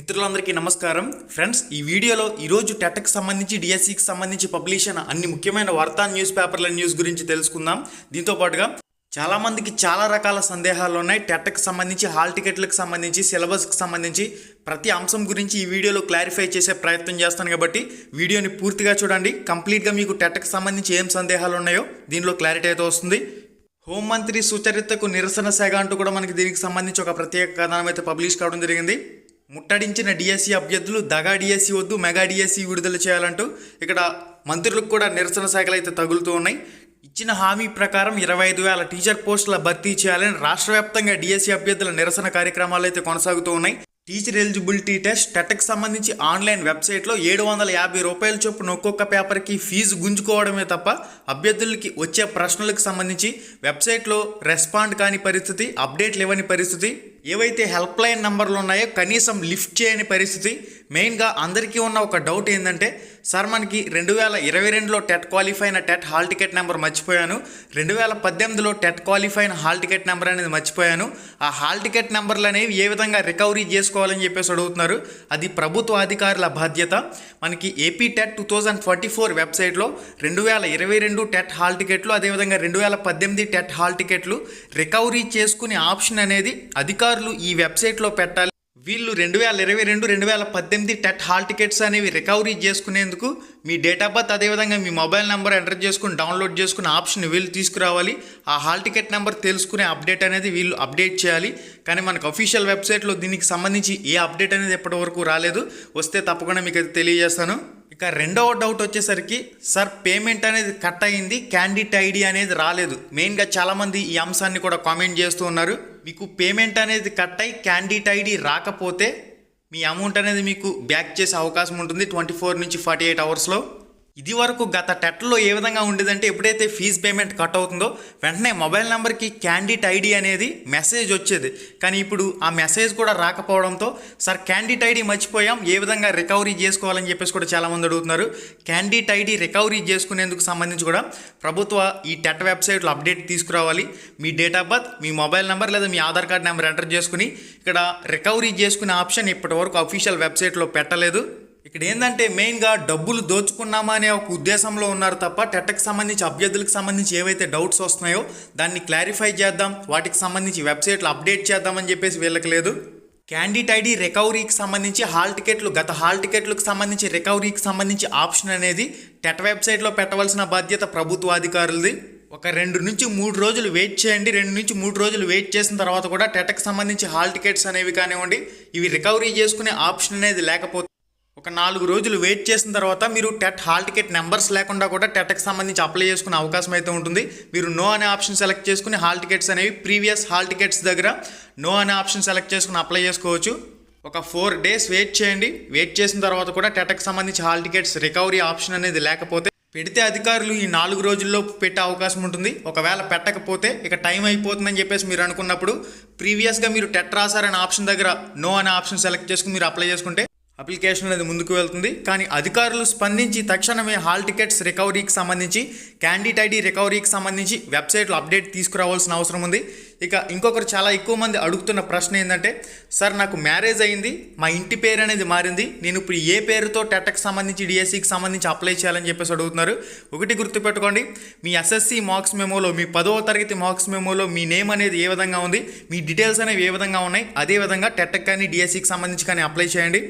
మిత్రులందరికీ నమస్కారం. ఫ్రెండ్స్ ఈ వీడియోలో ఈరోజు టెట్కి సంబంధించి డిఎస్సికి సంబంధించి పబ్లిష్ అయిన అన్ని ముఖ్యమైన వార్తా న్యూస్ పేపర్ల న్యూస్ గురించి తెలుసుకుందాం. దీంతో పాటుగా చాలామందికి చాలా రకాల సందేహాలు ఉన్నాయి. టెట్కి సంబంధించి హాల్ టికెట్లకు సంబంధించి సిలబస్కి సంబంధించి ప్రతి అంశం గురించి ఈ వీడియోలో క్లారిఫై చేసే ప్రయత్నం చేస్తాను కాబట్టి వీడియోని పూర్తిగా చూడండి. కంప్లీట్గా మీకు టెట్కి సంబంధించి ఏం సందేహాలు ఉన్నాయో దీనిలో క్లారిటీ అయితే వస్తుంది. హోంమంత్రి సుచరితకు నిరసన శాఖ అంటూ కూడా మనకి దీనికి సంబంధించి ఒక ప్రత్యేక కథనం అయితే పబ్లిష్ కావడం జరిగింది. ముట్టడించిన డిఎస్సి అభ్యర్థులు దగా డిఎస్సి వద్దు మెగా డిఎస్సి విడుదల చేయాలంటూ ఇక్కడ మంత్రులకు కూడా నిరసన శాఖలు అయితే తగులుతూ ఉన్నాయి. ఇచ్చిన హామీ ప్రకారం ఇరవై ఐదు వేల టీచర్ పోస్టుల భర్తీ చేయాలని రాష్ట్ర వ్యాప్తంగా డిఎస్సి అభ్యర్థుల నిరసన కార్యక్రమాలు అయితే కొనసాగుతూ ఉన్నాయి. టీచర్ ఎలిజిబిలిటీ టెస్ట్ టెట్కి సంబంధించి ఆన్లైన్ వెబ్సైట్లో ఏడు వందల యాభై రూపాయల చొప్పున ఒక్కొక్క పేపర్కి ఫీజు గుంజుకోవడమే తప్ప అభ్యర్థులకి వచ్చే ప్రశ్నలకు సంబంధించి వెబ్సైట్లో రెస్పాండ్ కాని పరిస్థితి అప్డేట్లు ఇవ్వని పరిస్థితి ఏవైతే హెల్ప్ లైన్ నెంబర్లు ఉన్నాయో కనీసం లిఫ్ట్ చేయని పరిస్థితి మెయిన్గా అందరికీ ఉన్న ఒక డౌట్ ఏంటంటే సార్ మనకి రెండు వేల ఇరవై రెండులో టెట్ క్వాలిఫై అయిన టెట్ హాల్ టికెట్ నెంబర్ మర్చిపోయాను రెండు వేల పద్దెనిమిదిలో టెట్ క్వాలిఫై అయిన హాల్ టికెట్ నెంబర్ అనేది మర్చిపోయాను ఆ హాల్ టికెట్ నెంబర్లు అనేవి ఏ విధంగా రికవరీ చేసుకోవాలని చెప్పేసి అడుగుతున్నారు అది ప్రభుత్వ అధికారుల బాధ్యత. మనకి AP TET two thousand forty four వెబ్సైట్లో రెండు వేల ఇరవై రెండు టెట్ హాల్ టికెట్లు అదేవిధంగా రెండు వేల పద్దెనిమిది టెట్ హాల్ టికెట్లు రికవరీ చేసుకునే ఆప్షన్ అనేది అధికారులు ఈ వెబ్సైట్లో పెట్టాలి. వీళ్ళు రెండు వేల ఇరవై రెండు రెండు వేల పద్దెనిమిది టెట్ హాల్ టికెట్స్ అనేవి రికవరీ చేసుకునేందుకు మీ డేట్ ఆఫ్ బర్త్ అదేవిధంగా మీ మొబైల్ నెంబర్ ఎంటర్ చేసుకుని డౌన్లోడ్ చేసుకుని ఆప్షన్ వీళ్ళు తీసుకురావాలి. ఆ హాల్ టికెట్ నెంబర్ తెలుసుకునే అప్డేట్ అనేది వీళ్ళు అప్డేట్ చేయాలి. కానీ మనకు అఫీషియల్ వెబ్సైట్లో దీనికి సంబంధించి ఏ అప్డేట్ అనేది ఎప్పటివరకు రాలేదు. వస్తే తప్పకుండా మీకు అది తెలియజేస్తాను. ఇక రెండవ డౌట్ వచ్చేసరికి సార్ పేమెంట్ అనేది కట్ అయింది క్యాండిడేట్ ఐడి అనేది రాలేదు. మెయిన్గా చాలామంది ఈ అంశాన్ని కూడా కామెంట్ చేస్తూ ఉన్నారు. మీకు పేమెంట్ అనేది కట్ అయి క్యాండిడేట్ ఐడి రాకపోతే మీ అమౌంట్ అనేది మీకు బ్యాక్ చేసే అవకాశం ఉంటుంది ట్వంటీ ఫోర్ నుంచి ఫార్టీ ఎయిట్ అవర్స్లో ఇది వరకు గత టెట్లో ఏ విధంగా ఉండేదంటే ఎప్పుడైతే ఫీజ్ పేమెంట్ కట్ అవుతుందో వెంటనే మొబైల్ నెంబర్కి క్యాండిట్ ఐడి అనేది మెసేజ్ వచ్చేది. కానీ ఇప్పుడు ఆ మెసేజ్ కూడా రాకపోవడంతో సార్ క్యాండిట్ ఐడి మర్చిపోయాం ఏ విధంగా రికవరీ చేసుకోవాలని చెప్పేసి కూడా చాలామంది అడుగుతున్నారు. క్యాండిట్ ఐడి రికవరీ చేసుకునేందుకు సంబంధించి కూడా ప్రభుత్వ ఈ టెట్ వెబ్సైట్లో అప్డేట్ తీసుకురావాలి. మీ డేట్ ఆఫ్ బర్త్ మీ మొబైల్ నెంబర్ లేదా మీ ఆధార్ కార్డ్ నెంబర్ ఎంటర్ చేసుకుని ఇక్కడ రికవరీ చేసుకునే ఆప్షన్ ఇప్పటివరకు అఫీషియల్ వెబ్సైట్లో పెట్టలేదు. ఇక్కడ ఏంటంటే మెయిన్గా డబ్బులు దోచుకున్నామా అనే ఒక ఉద్దేశంలో ఉన్నారు తప్ప టెట్కి సంబంధించి అభ్యర్థులకు సంబంధించి ఏవైతే డౌట్స్ వస్తున్నాయో దాన్ని క్లారిఫై చేద్దాం వాటికి సంబంధించి వెబ్సైట్లు అప్డేట్ చేద్దామని చెప్పేసి వీళ్ళకి లేదు. క్యాండిడేట్ ఐడి రికవరీకి సంబంధించి హాల్ టికెట్లు గత హాల్ టికెట్లకు సంబంధించి రికవరీకి సంబంధించి ఆప్షన్ అనేది టెట్ వెబ్సైట్లో పెట్టవలసిన బాధ్యత ప్రభుత్వ అధికారులది. ఒక రెండు నుంచి మూడు రోజులు వెయిట్ చేయండి రెండు నుంచి మూడు రోజులు వెయిట్ చేసిన తర్వాత కూడా టెటకు సంబంధించి హాల్ టికెట్స్ అనేవి కానివ్వండి ఇవి రికవరీ చేసుకునే ఆప్షన్ అనేది లేకపోతే ఒక నాలుగు రోజులు వెయిట్ చేసిన తర్వాత మీరు టెట్ హాల్ టికెట్ నెంబర్స్ లేకుండా కూడా టెట్కి సంబంధించి అప్లై చేసుకునే అవకాశం అయితే ఉంటుంది. మీరు నో అనే ఆప్షన్ సెలెక్ట్ చేసుకుని హాల్ టికెట్స్ అనేవి ప్రీవియస్ హాల్ టికెట్స్ దగ్గర నో అనే ఆప్షన్ సెలెక్ట్ చేసుకుని అప్లై చేసుకోవచ్చు. ఒక ఫోర్ డేస్ వెయిట్ చేయండి. వెయిట్ చేసిన తర్వాత కూడా టెట్కి సంబంధించి హాల్ టికెట్స్ రికవరీ ఆప్షన్ అనేది లేకపోతే పెడితే అధికారులు ఈ నాలుగు రోజుల్లో పెట్టే అవకాశం ఉంటుంది. ఒకవేళ పెట్టకపోతే ఇక టైం అయిపోతుందని చెప్పేసి మీరు అనుకున్నప్పుడు ప్రీవియస్గా మీరు టెట్ రాసారనే ఆప్షన్ దగ్గర నో అనే ఆప్షన్ సెలెక్ట్ చేసుకుని మీరు అప్లై చేసుకుంటే అప్లికేషన్ అనేది ముందుకు వెళ్తుంది. కానీ అధికారులు స్పందించి తక్షణమే హాల్ టికెట్స్ రికవరీకి సంబంధించి క్యాండిడేట్ ఐడి రికవరీకి సంబంధించి వెబ్సైట్లో అప్డేట్ తీసుకురావాల్సిన అవసరం ఉంది. ఇక ఇంకొకరు చాలా ఎక్కువ మంది అడుగుతున్న ప్రశ్న ఏంటంటే సార్ నాకు మ్యారేజ్ అయింది మా ఇంటి పేరు అనేది మారింది నేను ఇప్పుడు ఏ పేరుతో టెట్కి సంబంధించి డిఎస్సికి సంబంధించి అప్లై చేయాలని చెప్పేసి అడుగుతున్నారు. ఒకటి గుర్తుపెట్టుకోండి మీ ఎస్ఎస్సి మార్క్స్ మెమోలో మీ పదవ తరగతి మార్క్స్ మెమోలో మీ నేమ్ అనేది ఏ విధంగా ఉంది మీ డీటెయిల్స్ అనేవి ఏ విధంగా ఉన్నాయి అదే విధంగా కానీ డిఎస్సికి సంబంధించి కానీ అప్లై చేయండి.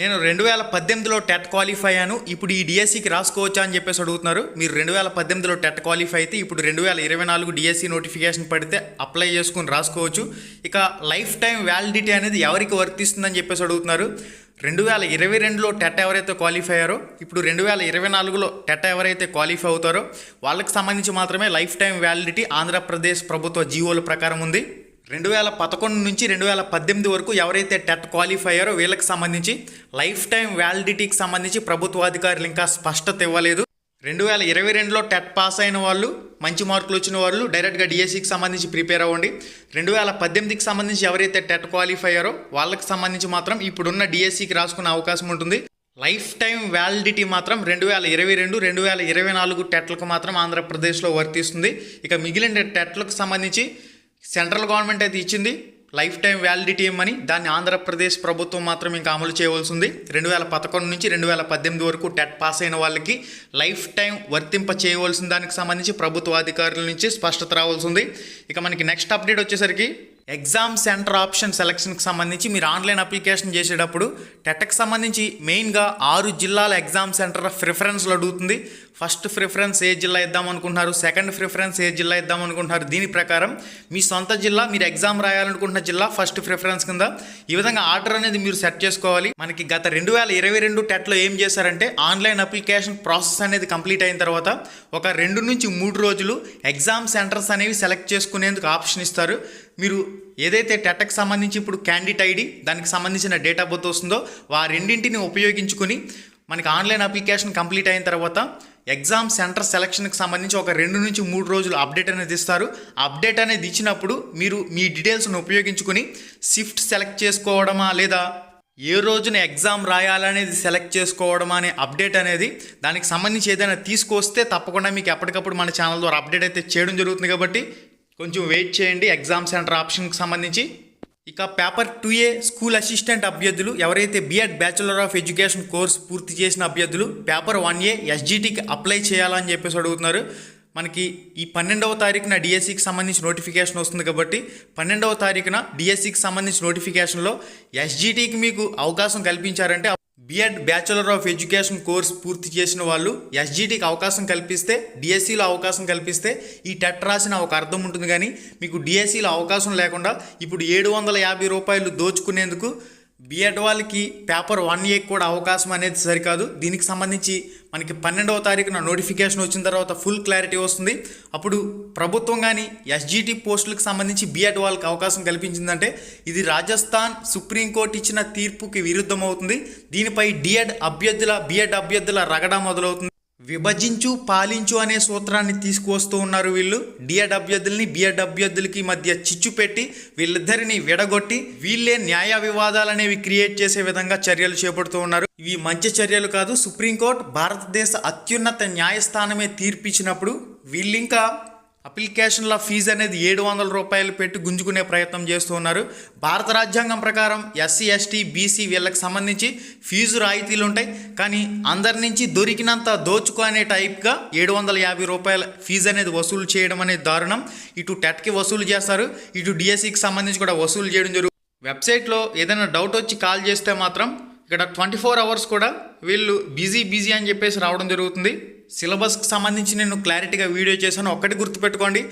నేను రెండు వేల పద్దెనిమిదిలో టెట్ క్వాలిఫై అయ్యాను. ఇప్పుడు ఈ డిఎస్సికి రాసుకోవచ్చా అని చెప్పేసి అడుగుతున్నారు. మీరు రెండు వేల పద్దెనిమిదిలో టెట్ క్వాలిఫై అయితే ఇప్పుడు రెండు వేల ఇరవై నాలుగు డిఎస్సి నోటిఫికేషన్ పడితే అప్లై చేసుకుని రాసుకోవచ్చు. ఇక లైఫ్ టైం వ్యాలిడిటీ అనేది ఎవరికి వర్తిస్తుందని చెప్పేసి అడుగుతున్నారు. రెండు వేల ఇరవై రెండులో టెట్ ఎవరైతే క్వాలిఫై అయ్యారో ఇప్పుడు రెండు వేల ఇరవై నాలుగులో టెట్ ఎవరైతే క్వాలిఫై అవుతారో వాళ్ళకి సంబంధించి మాత్రమే లైఫ్ టైం వ్యాలిడిటీ ఆంధ్రప్రదేశ్ ప్రభుత్వ జీవోల ప్రకారం ఉంది. రెండు వేల పదకొండు నుంచి రెండు వేల పద్దెనిమిది వరకు ఎవరైతే టెట్ క్వాలిఫై అయ్యారో వీళ్ళకి సంబంధించి లైఫ్ టైం వ్యాలిడిటీకి సంబంధించి ప్రభుత్వ అధికారులు ఇంకా స్పష్టత ఇవ్వలేదు. రెండు వేల ఇరవై రెండులో టెట్ పాస్ అయిన వాళ్ళు మంచి మార్కులు వచ్చిన వాళ్ళు డైరెక్ట్గా డిఎస్సికి సంబంధించి ప్రిపేర్ అవ్వండి. రెండు వేల పద్దెనిమిదికి సంబంధించి ఎవరైతే టెట్ క్వాలిఫై అయ్యారో వాళ్ళకి సంబంధించి మాత్రం ఇప్పుడున్న డిఎస్సికి రాసుకునే అవకాశం ఉంటుంది. లైఫ్ టైం వ్యాలిడిటీ మాత్రం రెండు వేల ఇరవై రెండు రెండు వేల ఇరవై నాలుగు టెట్లకు మాత్రం ఆంధ్రప్రదేశ్లో వర్తిస్తుంది. ఇక మిగిలిన టెట్లకు సంబంధించి సెంట్రల్ గవర్నమెంట్ అయితే ఇచ్చింది లైఫ్ టైం వ్యాలిడిటీ ఏమని దాన్ని ఆంధ్రప్రదేశ్ ప్రభుత్వం మాత్రం ఇంకా అమలు చేయవలసి ఉంది. రెండు వేల పదకొండు నుంచి రెండు వేల పద్దెనిమిది వరకు టెట్ పాస్ అయిన వాళ్ళకి లైఫ్ టైం వర్తింప చేయవలసిన దానికి సంబంధించి ప్రభుత్వ అధికారుల నుంచి స్పష్టత రావాల్సి ఉంది. ఇక మనకి నెక్స్ట్ అప్డేట్ వచ్చేసరికి ఎగ్జామ్ సెంటర్ ఆప్షన్ సెలక్షన్కి సంబంధించి మీరు ఆన్లైన్ అప్లికేషన్ చేసేటప్పుడు టెట్కి సంబంధించి మెయిన్గా ఆరు జిల్లాల ఎగ్జామ్ సెంటర్ ప్రిఫరెన్స్లు అడుగుతుంది. ఫస్ట్ ప్రిఫరెన్స్ ఏ జిల్లా ఇద్దాం అనుకుంటున్నారు? సెకండ్ ప్రిఫరెన్స్ ఏ జిల్లా ఇద్దాం అనుకుంటున్నారు? దీని ప్రకారం మీ సొంత జిల్లా మీరు ఎగ్జామ్ రాయాలనుకుంటున్న జిల్లా ఫస్ట్ ప్రిఫరెన్స్ కింద ఈ విధంగా ఆర్డర్ అనేది మీరు సెట్ చేసుకోవాలి. మనకి గత రెండు వేల ఇరవై రెండు టెట్లో ఏం చేశారంటే ఆన్లైన్ అప్లికేషన్ ప్రాసెస్ అనేది కంప్లీట్ అయిన తర్వాత ఒక రెండు నుంచి మూడు రోజులు ఎగ్జామ్ సెంటర్స్ అనేవి సెలెక్ట్ చేసుకునేందుకు ఆప్షన్ ఇస్తారు. మీరు ఏదైతే టెట్కి సంబంధించి ఇప్పుడు క్యాండిడేట్ ఐడి దానికి సంబంధించిన డేట్ ఆఫ్ బర్త్ వస్తుందో ఆ రెండింటిని ఉపయోగించుకుని మనకి ఆన్లైన్ అప్లికేషన్ కంప్లీట్ అయిన తర్వాత ఎగ్జామ్ సెంటర్ సెలక్షన్కి సంబంధించి ఒక రెండు నుంచి మూడు రోజులు అప్డేట్ అనేది ఇస్తారు. అప్డేట్ అనేది ఇచ్చినప్పుడు మీరు మీ డీటెయిల్స్ను ఉపయోగించుకుని షిఫ్ట్ సెలెక్ట్ చేసుకోవడమా లేదా ఏ రోజున ఎగ్జామ్ రాయాలనేది సెలెక్ట్ చేసుకోవడం అనే అప్డేట్ అనేది దానికి సంబంధించి ఏదైనా తీసుకొస్తే తప్పకుండా మీకు ఎప్పటికప్పుడు మన ఛానల్ ద్వారా అప్డేట్ అయితే చేయడం జరుగుతుంది కాబట్టి కొంచెం వెయిట్ చేయండి. ఎగ్జామ్ సెంటర్ ఆప్షన్కి సంబంధించి. ఇక paper two A school assistant అభ్యర్థులు ఎవరైతే B Ed bachelor of education course పూర్తి చేసిన అభ్యర్థులు పేపర్ వన్ ఏ ఎస్జిటికి అప్లై చేయాలని చెప్పేసి అడుగుతున్నారు. మనకి ఈ పన్నెండవ తారీఖున డిఎస్సికి సంబంధించి నోటిఫికేషన్ వస్తుంది కాబట్టి పన్నెండవ తారీఖున డిఎస్సికి సంబంధించి నోటిఫికేషన్లో ఎస్జిటికి మీకు అవకాశం కల్పించారంటే BEd bachelor of education course పూర్తి చేసిన వాళ్ళు ఎస్జిటికి అవకాశం కల్పిస్తే డిఎస్సిలో అవకాశం కల్పిస్తే ఈ టెట్ రాసిన ఒక అర్థం ఉంటుంది. కానీ మీకు డిఎస్సిలో అవకాశం లేకుండా ఇప్పుడు ఏడు వందల యాభై రూపాయలు దోచుకునేందుకు బీఎడ్ వాళ్ళకి పేపర్ వన్ ఏ కూడా అవకాశం అనేది సరికాదు. దీనికి సంబంధించి మనకి పన్నెండవ తారీఖున నోటిఫికేషన్ వచ్చిన తర్వాత ఫుల్ క్లారిటీ వస్తుంది. అప్పుడు ప్రభుత్వం కానీ ఎస్జిటి పోస్టులకు సంబంధించి బిఎడ్ వాళ్ళకి అవకాశం కల్పించిందంటే ఇది రాజస్థాన్ సుప్రీంకోర్టు ఇచ్చిన తీర్పుకి విరుద్ధం అవుతుంది దీనిపై డిఎడ్ అభ్యర్థుల బిఎడ్ అభ్యర్థుల రగడ మొదలవుతుంది. విభజించు పాలించు అనే సూత్రాన్ని తీసుకువస్తూ ఉన్నారు వీళ్ళు. డిఎడ్ అభ్యర్థుల్ని బిఎడ్ అభ్యర్థులకి మధ్య చిచ్చు పెట్టి వీళ్ళిద్దరిని విడగొట్టి వీళ్ళే న్యాయ వివాదాలు అనేవి క్రియేట్ చేసే విధంగా చర్యలు చేపడుతూ ఉన్నారు. ఇవి మంచి చర్యలు కాదు. సుప్రీంకోర్టు భారతదేశ అత్యున్నత న్యాయస్థానమే తీర్పిచ్చినప్పుడు వీళ్ళింకా అప్లికేషన్ల ఫీజు అనేది ఏడు వందల రూపాయలు పెట్టి గుంజుకునే ప్రయత్నం చేస్తూ ఉన్నారు. భారత రాజ్యాంగం ప్రకారం ఎస్సీ ఎస్టీ బీసీ వీళ్ళకి సంబంధించి ఫీజు రాయితీలు ఉంటాయి. కానీ అందరి నుంచి దొరికినంత దోచుకునే టైప్గా ఏడు వందల యాభై రూపాయల ఫీజు అనేది వసూలు చేయడం అనేది దారుణం. ఇటు టెట్కి వసూలు చేస్తారు. ఇటు డిఎస్సికి సంబంధించి కూడా వసూలు చేయడం జరుగుతుంది వెబ్సైట్లో ఏదైనా డౌట్ వచ్చి కాల్ చేస్తే మాత్రం ఇక్కడ ట్వంటీ ఫోర్ అవర్స్ కూడా వీళ్ళు బిజీ బిజీ అని చెప్పేసి రావడం జరుగుతుంది. సిలబస్కి సంబంధించి నేను క్లారిటీగా వీడియో చేశాను. ఒక్కటి గుర్తుపెట్టుకోండి.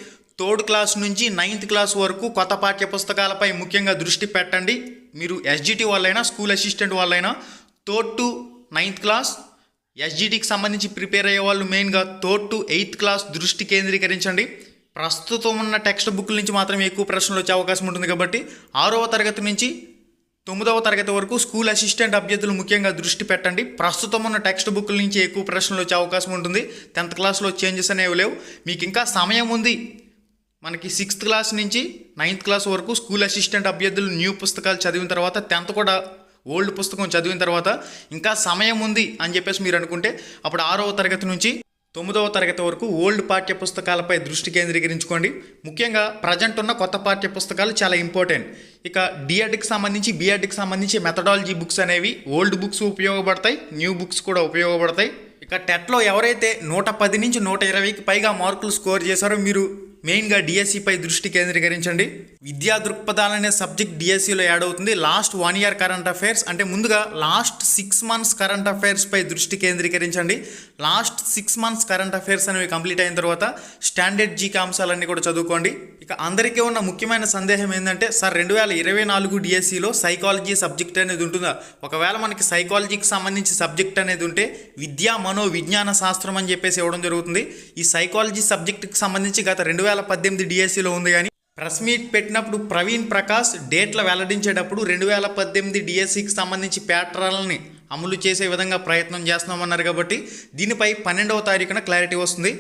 థర్డ్ క్లాస్ నుంచి నైన్త్ క్లాస్ వరకు కొత్త పాఠ్య పుస్తకాలపై ముఖ్యంగా దృష్టి పెట్టండి. మీరు ఎస్జిటి వాళ్ళైనా స్కూల్ అసిస్టెంట్ వాళ్ళైనా థర్డ్ టు నైన్త్ క్లాస్ ఎస్జిటికి సంబంధించి ప్రిపేర్ అయ్యే వాళ్ళు మెయిన్గా థర్డ్ టు ఎయిత్ క్లాస్ దృష్టి కేంద్రీకరించండి. ప్రస్తుతం ఉన్న టెక్స్ట్ బుక్ల నుంచి మాత్రమే ఎక్కువ ప్రశ్నలు వచ్చే అవకాశం ఉంటుంది కాబట్టి ఆరవ తరగతి నుంచి తొమ్మిదవ తరగతి వరకు స్కూల్ అసిస్టెంట్ అభ్యర్థులు ముఖ్యంగా దృష్టి పెట్టండి. ప్రస్తుతం ఉన్న టెక్స్ట్ బుక్ల నుంచి ఎక్కువ ప్రశ్నలు వచ్చే అవకాశం ఉంటుంది. టెన్త్ క్లాస్లో చేంజెస్ అనేవి లేవు. మీకు ఇంకా సమయం ఉంది. మనకి సిక్స్త్ క్లాస్ నుంచి నైన్త్ క్లాస్ వరకు స్కూల్ అసిస్టెంట్ అభ్యర్థులు న్యూ పుస్తకాలు చదివిన తర్వాత టెన్త్ కూడా ఓల్డ్ పుస్తకం చదివిన తర్వాత ఇంకా సమయం ఉంది అని చెప్పేసి మీరు అనుకుంటే అప్పుడు ఆరవ తరగతి నుంచి తొమ్మిదవ తరగతి వరకు ఓల్డ్ పాఠ్య పుస్తకాలపై దృష్టి కేంద్రీకరించుకోండి. ముఖ్యంగా ప్రజెంట్ ఉన్న కొత్త పాఠ్య పుస్తకాలు చాలా ఇంపార్టెంట్. ఇక డిఎడ్కి సంబంధించి బిఎడ్కి సంబంధించి మెథడాలజీ బుక్స్ అనేవి ఓల్డ్ బుక్స్ ఉపయోగపడతాయి న్యూ బుక్స్ కూడా ఉపయోగపడతాయి. ఇక టెట్లో ఎవరైతే నూట పది నుంచి నూట ఇరవైకి పైగా మార్కులు స్కోర్ చేశారో మీరు మెయిన్గా డిఎస్సిపై దృష్టి కేంద్రీకరించండి. విద్యా దృక్పథాలు అనే సబ్జెక్ట్ డిఎస్సిలో యాడ్ అవుతుంది. Last one year current affairs అంటే ముందుగా లాస్ట్ సిక్స్ మంత్స్ కరెంట్ అఫైర్స్పై దృష్టి కేంద్రీకరించండి. Last six months current affairs అనేవి కంప్లీట్ అయిన తర్వాత స్టాండర్డ్ జీకే అంశాలన్నీ కూడా చదువుకోండి. ఇక అందరికీ ఉన్న ముఖ్యమైన సందేహం ఏంటంటే సార్ రెండు వేల ఇరవై నాలుగు డిఎస్సిలో సైకాలజీ సబ్జెక్ట్ అనేది ఉంటుందా? ఒకవేళ మనకి సైకాలజీకి సంబంధించి సబ్జెక్ట్ అనేది ఉంటే విద్యా మనో విజ్ఞాన శాస్త్రం అని చెప్పేసి ఇవ్వడం జరుగుతుంది. ఈ సైకాలజీ సబ్జెక్ట్కి సంబంధించి గత రెండు వేల పద్దెనిమిది డిఎస్సిలో ఉంది కానీ ప్రెస్ మీట్ పెట్టినప్పుడు ప్రవీణ్ ప్రకాష్ డేట్ల వెల్లడించేటప్పుడు రెండు వేల పద్దెనిమిది డిఎస్సికి సంబంధించి ప్యాట్రాలని అమలు చేసే విధంగా ప్రయత్నం చేస్తున్నామన్నారు కాబట్టి దీనిపై పన్నెండవ తారీఖున క్లారిటీ వస్తుంది.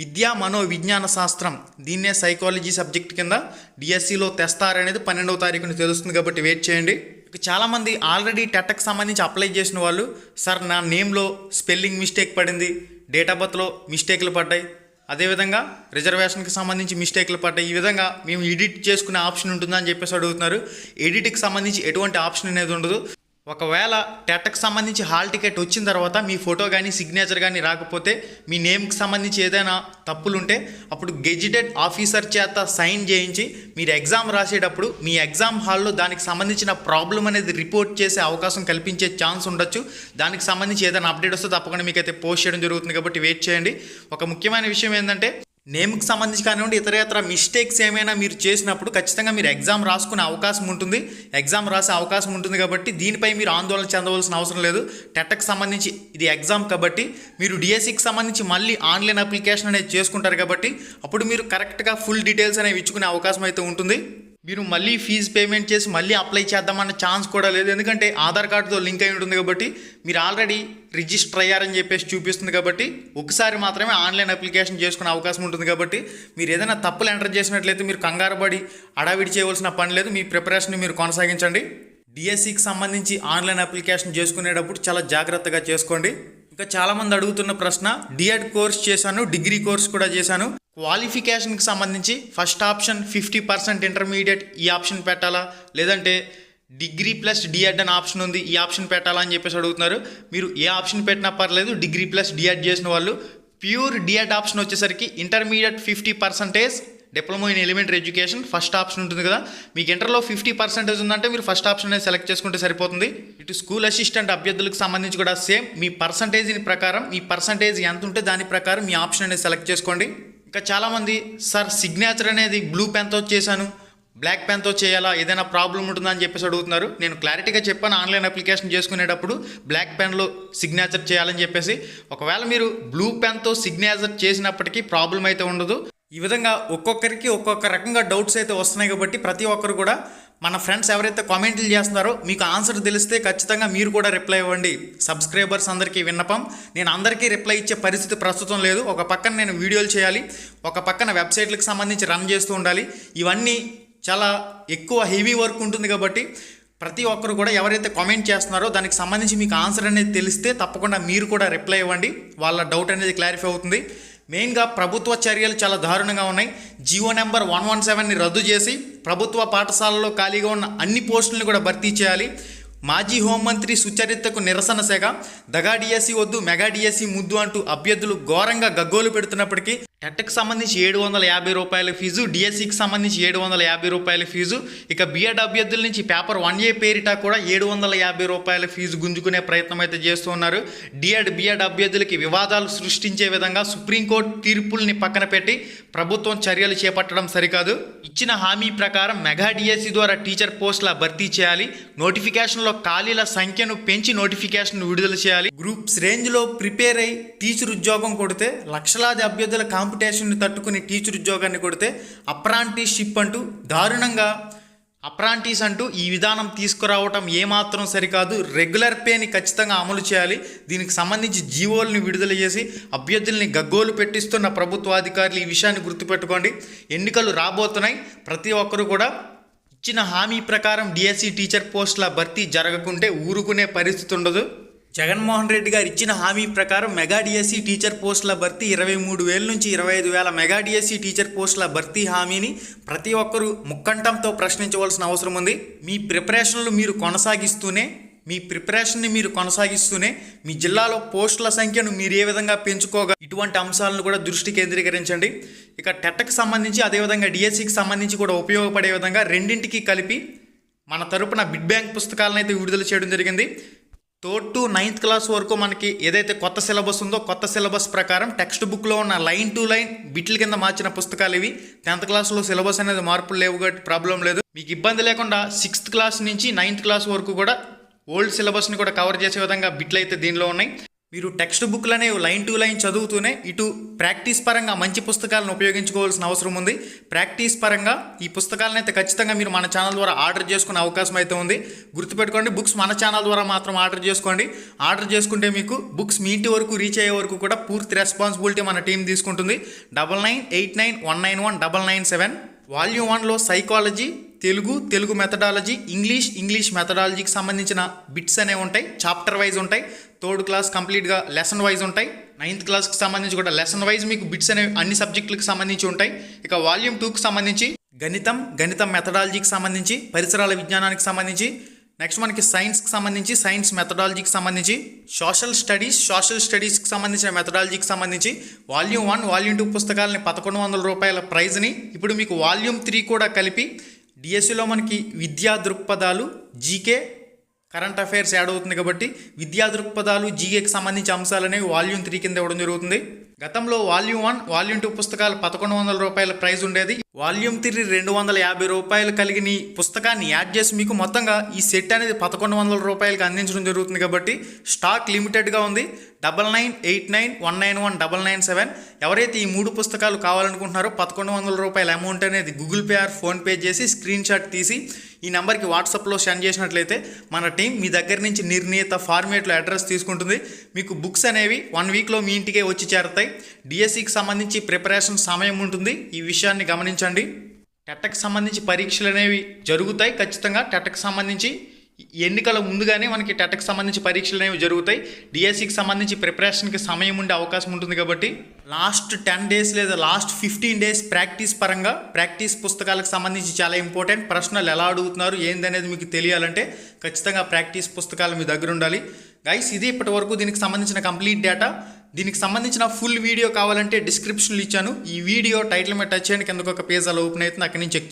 విద్యా మనో విజ్ఞాన శాస్త్రం దీన్నే సైకాలజీ సబ్జెక్ట్ కింద డిఎస్సిలో తెస్తారనేది పన్నెండవ తారీఖున తెలుస్తుంది కాబట్టి వెయిట్ చేయండి. చాలామంది ఆల్రెడీ టెట్కి సంబంధించి అప్లై చేసిన వాళ్ళు సార్ నా నేమ్లో స్పెల్లింగ్ మిస్టేక్ పడింది డేట్ ఆఫ్ బర్త్లో మిస్టేక్లు పడ్డాయి అదేవిధంగా రిజర్వేషన్కి సంబంధించి మిస్టేక్లు పడ్డాయి ఈ విధంగా మేము ఎడిట్ చేసుకునే ఆప్షన్ ఉంటుందని చెప్పేసి అడుగుతున్నారు. ఎడిట్కి సంబంధించి ఎటువంటి ఆప్షన్ అనేది ఉండదు. ఒకవేళ టెట్కి సంబంధించి హాల్ టికెట్ వచ్చిన తర్వాత మీ ఫోటో కానీ సిగ్నేచర్ కానీ రాకపోతే మీ నేమ్కి సంబంధించి ఏదైనా తప్పులు ఉంటే అప్పుడు గెజిటెడ్ ఆఫీసర్ చేత సైన్ చేయించి మీరు ఎగ్జామ్ రాసేటప్పుడు మీ ఎగ్జామ్ హాల్లో దానికి సంబంధించిన ప్రాబ్లం అనేది రిపోర్ట్ చేసే అవకాశం కల్పించే ఛాన్స్ ఉండొచ్చు. దానికి సంబంధించి ఏదైనా అప్డేట్ వస్తే తప్పకుండా మీకైతే పోస్ట్ చేయడం జరుగుతుంది కాబట్టి వెయిట్ చేయండి. ఒక ముఖ్యమైన విషయం ఏంటంటే నేమ్కి సంబంధించి కానివ్వండి ఇతర ఇతర మిస్టేక్స్ ఏమైనా మీరు చేసినప్పుడు ఖచ్చితంగా మీరు ఎగ్జామ్ రాసుకునే అవకాశం ఉంటుంది. ఎగ్జామ్ రాసే అవకాశం ఉంటుంది కాబట్టి దీనిపై మీరు ఆందోళన చెందవలసిన అవసరం లేదు. టెట్కి సంబంధించి ఇది ఎగ్జామ్ కాబట్టి మీరు డిఎస్సికి సంబంధించి మళ్ళీ ఆన్లైన్ అప్లికేషన్ అనేది చేసుకుంటారు కాబట్టి అప్పుడు మీరు కరెక్ట్గా ఫుల్ డీటెయిల్స్ అనేవి ఇచ్చుకునే అవకాశం అయితే ఉంటుంది. మీరు మళ్ళీ ఫీజు పేమెంట్ చేసి మళ్ళీ అప్లై చేద్దామన్న ఛాన్స్ కూడా లేదు. ఎందుకంటే ఆధార్ కార్డుతో లింక్ అయి ఉంటుంది కాబట్టి మీరు ఆల్రెడీ రిజిస్టర్ అయ్యారని చెప్పేసి చూపిస్తుంది కాబట్టి ఒకసారి మాత్రమే ఆన్లైన్ అప్లికేషన్ చేసుకునే అవకాశం ఉంటుంది కాబట్టి మీరు ఏదైనా తప్పులు ఎంటర్ చేసినట్లయితే మీరు కంగారు పడి అడావిడి చేయవలసిన పని లేదు. మీ ప్రిపరేషన్ మీరు కొనసాగించండి. డిఎస్సికి సంబంధించి ఆన్లైన్ అప్లికేషన్ చేసుకునేటప్పుడు చాలా జాగ్రత్తగా చేసుకోండి. ఇంకా చాలామంది అడుగుతున్న ప్రశ్న డిఎడ్ కోర్స్ చేశాను డిగ్రీ కోర్స్ కూడా చేశాను. క్వాలిఫికేషన్కి సంబంధించి first option fifty percent intermediate ఈ ఆప్షన్ పెట్టాలా? లేదంటే డిగ్రీ ప్లస్ డిఎడ్ అనే ఆప్షన్ ఉంది ఈ ఆప్షన్ పెట్టాలా అని చెప్పేసి అడుగుతున్నారు. మీరు ఏ ఆప్షన్ పెట్టినా పర్లేదు డిగ్రీ ప్లస్ డిఎడ్ చేసిన వాళ్ళు ప్యూర్ డిఎడ్ ఆప్షన్ వచ్చేసరికి intermediate fifty percentage diploma in elementary education first option ఉంటుంది కదా. మీకు ఇంటర్లో ఫిఫ్టీ పర్సెంటేజ్ ఉందంటే మీరు ఫస్ట్ ఆప్షన్ అనేది సెలెక్ట్ చేసుకుంటే సరిపోతుంది. ఇటు స్కూల్ అసిస్టెంట్ అభ్యర్థులకు సంబంధించి కూడా సేమ్ మీ పర్సంటేజ్ ప్రకారం మీ పర్సంటేజ్ ఎంత ఉంటే దాని ప్రకారం మీ ఆప్షన్ అనేది సెలెక్ట్ చేసుకోండి. ఇంకా చాలామంది సార్ సిగ్నేచర్ అనేది బ్లూ పెన్తో చేశాను బ్లాక్ పెన్తో చేయాలా ఏదైనా ప్రాబ్లం ఉంటుందా? అని చెప్పేసి అడుగుతున్నారు. నేను క్లారిటీగా చెప్పాను ఆన్లైన్ అప్లికేషన్ చేసుకునేటప్పుడు బ్లాక్ పెన్లో సిగ్నేచర్ చేయాలని చెప్పేసి. ఒకవేళ మీరు బ్లూ పెన్తో సిగ్నేచర్ చేసినప్పటికీ ప్రాబ్లం అయితే ఉండదు. ఈ విధంగా ఒక్కొక్కరికి ఒక్కొక్క రకంగా డౌట్స్ అయితే వస్తున్నాయి కాబట్టి ప్రతి ఒక్కరు కూడా మన ఫ్రెండ్స్ ఎవరైతే కామెంట్లు చేస్తున్నారో మీకు ఆన్సర్ తెలిస్తే ఖచ్చితంగా మీరు కూడా రిప్లై ఇవ్వండి. సబ్స్క్రైబర్స్ అందరికీ విన్నపం. నేను అందరికీ రిప్లై ఇచ్చే పరిస్థితి ప్రస్తుతం లేదు. ఒక పక్కన నేను వీడియోలు చేయాలి. ఒక పక్కన వెబ్సైట్లకు సంబంధించి రన్ చేస్తూ ఉండాలి. ఇవన్నీ చాలా ఎక్కువ హెవీ వర్క్ ఉంటుంది కాబట్టి ప్రతి ఒక్కరు కూడా ఎవరైతే కామెంట్ చేస్తున్నారో దానికి సంబంధించి మీకు ఆన్సర్ అనేది తెలిస్తే తప్పకుండా మీరు కూడా రిప్లై ఇవ్వండి. వాళ్ళ డౌట్ అనేది క్లారిఫై అవుతుంది. మెయిన్గా ప్రభుత్వ చర్యలు చాలా దారుణంగా ఉన్నాయి. జియో నెంబర్ వన్ వన్ సెవెన్ని రద్దు చేసి ప్రభుత్వ పాఠశాలలో ఖాళీగా ఉన్న అన్ని పోస్టులను కూడా భర్తీ చేయాలి. మాజీ హోంమంత్రి సుచరితకు నిరసన శాఖ దగా డిఎస్సి వద్దు మెగా డిఎస్సి ముద్దు అంటూ అభ్యర్థులు ఘోరంగా గగ్గోలు పెడుతున్నప్పటికీ టెట్కి సంబంధించి ఏడు వందల యాభై రూపాయల ఫీజు డిఎస్సికి సంబంధించి ఏడు వందల యాభై రూపాయల ఫీజు ఇక బిఎడ్ అభ్యర్థుల నుంచి పేపర్ వన్ ఏ పేరిట కూడా ఏడు వందల యాభై రూపాయల ఫీజు గుంజుకునే ప్రయత్నం అయితే చేస్తున్నారు డిఎడ్ బిఎడ్ అభ్యర్థులకి వివాదాలు సృష్టించే విధంగా సుప్రీంకోర్టు తీర్పుల్ని పక్కన పెట్టి ప్రభుత్వం చర్యలు చేపట్టడం సరికాదు. ఇచ్చిన హామీ ప్రకారం మెగా డిఎస్సి ద్వారా టీచర్ పోస్టుల భర్తీ చేయాలి నోటిఫికేషన్లో ఖాళీల సంఖ్యను పెంచి నోటిఫికేషన్ విడుదల చేయాలి. గ్రూప్స్ రేంజ్లో ప్రిపేర్ అయి టీచర్ ఉద్యోగం కొడితే లక్షలాది అభ్యర్థుల కాంపిటీషన్ని తట్టుకుని టీచర్ ఉద్యోగాన్ని కొడితే అప్రాంటిస్షిప్ అంటూ దారుణంగా అప్రాంటీస్ అంటూ ఈ విధానం తీసుకురావటం ఏమాత్రం సరికాదు. రెగ్యులర్ పేని ఖచ్చితంగా అమలు చేయాలి. దీనికి సంబంధించి జీవోల్ని విడుదల చేసి అభ్యర్థుల్ని గగ్గోలు పెట్టిస్తున్న ప్రభుత్వ అధికారులు ఈ విషయాన్ని గుర్తుపెట్టుకోండి. ఎన్నికలు రాబోతున్నాయి. ప్రతి ఒక్కరూ కూడా ఇచ్చిన హామీ ప్రకారం డిఎస్సి టీచర్ పోస్టుల భర్తీ జరగకుంటే ఊరుకునే పరిస్థితి ఉండదు. జగన్మోహన్ రెడ్డి గారు ఇచ్చిన హామీ ప్రకారం మెగా డిఎస్సి టీచర్ పోస్టుల భర్తీ ఇరవై మూడు వేల నుంచి ఇరవై ఐదు వేల మెగా డిఎస్సి టీచర్ పోస్టుల భర్తీ హామీని ప్రతి ఒక్కరూ ముక్కంఠంతో ప్రశ్నించవలసిన అవసరం ఉంది. మీ ప్రిపరేషన్లు మీరు కొనసాగిస్తూనే మీ ప్రిపరేషన్ని మీరు కొనసాగిస్తూనే మీ జిల్లాలో పోస్టుల సంఖ్యను మీరు ఏ విధంగా పెంచుకోగా ఇటువంటి అంశాలను కూడా దృష్టి కేంద్రీకరించండి. ఇక టెట్కి సంబంధించి అదేవిధంగా డిఎస్సికి సంబంధించి కూడా ఉపయోగపడే విధంగా రెండింటికి కలిపి మన తరపున బిడ్ బ్యాంక్ పుస్తకాలను అయితే విడుదల చేయడం జరిగింది. థర్డ్ టు నైన్త్ క్లాస్ వరకు మనకి ఏదైతే కొత్త సిలబస్ ఉందో కొత్త సిలబస్ ప్రకారం టెక్స్ట్ బుక్లో ఉన్న లైన్ టు లైన్ బిట్ల కింద మార్చిన పుస్తకాలు ఇవి. టెన్త్ క్లాస్లో సిలబస్ అనేది మార్పులు లేవు కాబట్టి ప్రాబ్లం లేదు. మీకు ఇబ్బంది లేకుండా సిక్స్త్ క్లాస్ నుంచి నైన్త్ క్లాస్ వరకు కూడా ఓల్డ్ సిలబస్ని కూడా కవర్ చేసే విధంగా బిట్లు అయితే దీనిలో ఉన్నాయి. మీరు టెక్స్ట్ బుక్లు అనేవి లైన్ టు లైన్ చదువుతూనే ఇటు ప్రాక్టీస్ పరంగా మంచి పుస్తకాలను ఉపయోగించుకోవాల్సిన అవసరం ఉంది. ప్రాక్టీస్ పరంగా ఈ పుస్తకాలను అయితే ఖచ్చితంగా మీరు మన ఛానల్ ద్వారా ఆర్డర్ చేసుకునే అవకాశం అయితే ఉంది. గుర్తుపెట్టుకోండి బుక్స్ మన ఛానల్ ద్వారా మాత్రం ఆర్డర్ చేసుకోండి. ఆర్డర్ చేసుకుంటే మీకు బుక్స్ మీ ఇంటి వరకు రీచ్ అయ్యే వరకు కూడా పూర్తి రెస్పాన్సిబిలిటీ మన టీం తీసుకుంటుంది. Double nine eight nine one nine one double nine seven volume వన్లో psychology Telugu Telugu methodology English English మెథడాలజీకి సంబంధించిన బిట్స్ అనేవి ఉంటాయి చాప్టర్ వైజ్ ఉంటాయి థర్డ్ క్లాస్ కంప్లీట్గా లెసన్ వైజ్ ఉంటాయి నైన్త్ క్లాస్కి సంబంధించి కూడా లెసన్ వైజ్ మీకు బిట్స్ అనేవి అన్ని సబ్జెక్టులకు సంబంధించి ఉంటాయి. ఇక వాల్యూమ్ టూకి సంబంధించి గణితం గణితం మెథడాలజీకి సంబంధించి పరిసరాల విజ్ఞానానికి సంబంధించి నెక్స్ట్ మనకి సైన్స్కి సంబంధించి సైన్స్ మెథడాలజీకి సంబంధించి సోషల్ స్టడీస్ సోషల్ స్టడీస్కి సంబంధించిన మెథడాలజీకి సంబంధించి వాల్యూమ్ వన్ వాల్యూమ్ టూ పుస్తకాలని పదకొండు వందల రూపాయల ప్రైజ్ని ఇప్పుడు మీకు వాల్యూమ్ త్రీ కూడా కలిపి డిఎస్సిలో మనకి విద్యా దృక్పథాలు జీకే కరెంట్ అఫైర్స్ యాడ్ అవుతుంది కాబట్టి విద్యా దృక్పథాలు జీకేకి సంబంధించి అంశాలు అనేవి వాల్యూమ్ త్రీ కింద ఇవ్వడం జరుగుతుంది. గతంలో వాల్యూమ్ వన్ వాల్యూమ్ టూ పుస్తకాలు పదకొండు వందల రూపాయల ప్రైస్ ఉండేది. వాల్యూమ్ త్రీ రెండు వందల యాభై రూపాయలు కలిగిన ఈ పుస్తకాన్ని యాడ్ చేసి మీకు మొత్తంగా ఈ సెట్ అనేది పదకొండు వందల రూపాయలకి అందించడం జరుగుతుంది కాబట్టి స్టాక్ లిమిటెడ్గా ఉంది. Double nine eight nine one nine one double nine seven. ఎవరైతే ఈ మూడు పుస్తకాలు కావాలనుకుంటున్నారో పదకొండు వందల రూపాయల అమౌంట్ అనేది గూగుల్ పే ఆర్ ఫోన్పే చేసి స్క్రీన్ షాట్ తీసి ఈ నెంబర్కి వాట్సాప్లో సెండ్ చేసినట్లయితే మన టీం మీ దగ్గర నుంచి నిర్ణీత ఫార్మేట్లో అడ్రస్ తీసుకుంటుంది. మీకు బుక్స్ అనేవి వన్ వీక్లో మీ ఇంటికే వచ్చి చేరతాయి. డిఎస్సికి సంబంధించి ప్రిపరేషన్ సమయం ఉంటుంది. ఈ విషయాన్ని గమనించండి. టెట్కి సంబంధించి పరీక్షలు అనేవి జరుగుతాయి. ఖచ్చితంగా టెట్కి సంబంధించి ఎన్నికల ముందుగానే మనకి టెట్కి సంబంధించి పరీక్షలు అనేవి జరుగుతాయి. డిఎస్సికి సంబంధించి ప్రిపరేషన్కి సమయం ఉండే అవకాశం ఉంటుంది కాబట్టి లాస్ట్ టెన్ డేస్ లేదా లాస్ట్ ఫిఫ్టీన్ డేస్ ప్రాక్టీస్ పరంగా ప్రాక్టీస్ పుస్తకాలకు సంబంధించి చాలా ఇంపార్టెంట్ ప్రశ్నలు ఎలా అడుగుతున్నారు ఏందనేది మీకు తెలియాలంటే ఖచ్చితంగా ప్రాక్టీస్ పుస్తకాలు మీ దగ్గర ఉండాలి. గైస్ ఇది ఇప్పటి వరకు దీనికి సంబంధించిన కంప్లీట్ డేటా దీనికి సంబంధించిన ఫుల్ వీడియో కావాలంటే డిస్క్రిప్షన్లో ఇచ్చాను. ఈ వీడియో టైటిల్ మీద టచ్ చేయండి. కిందకు ఒక పేజ్ అలా ఓపెన్ అవుతుంది. అక్కడి నుంచి చెక్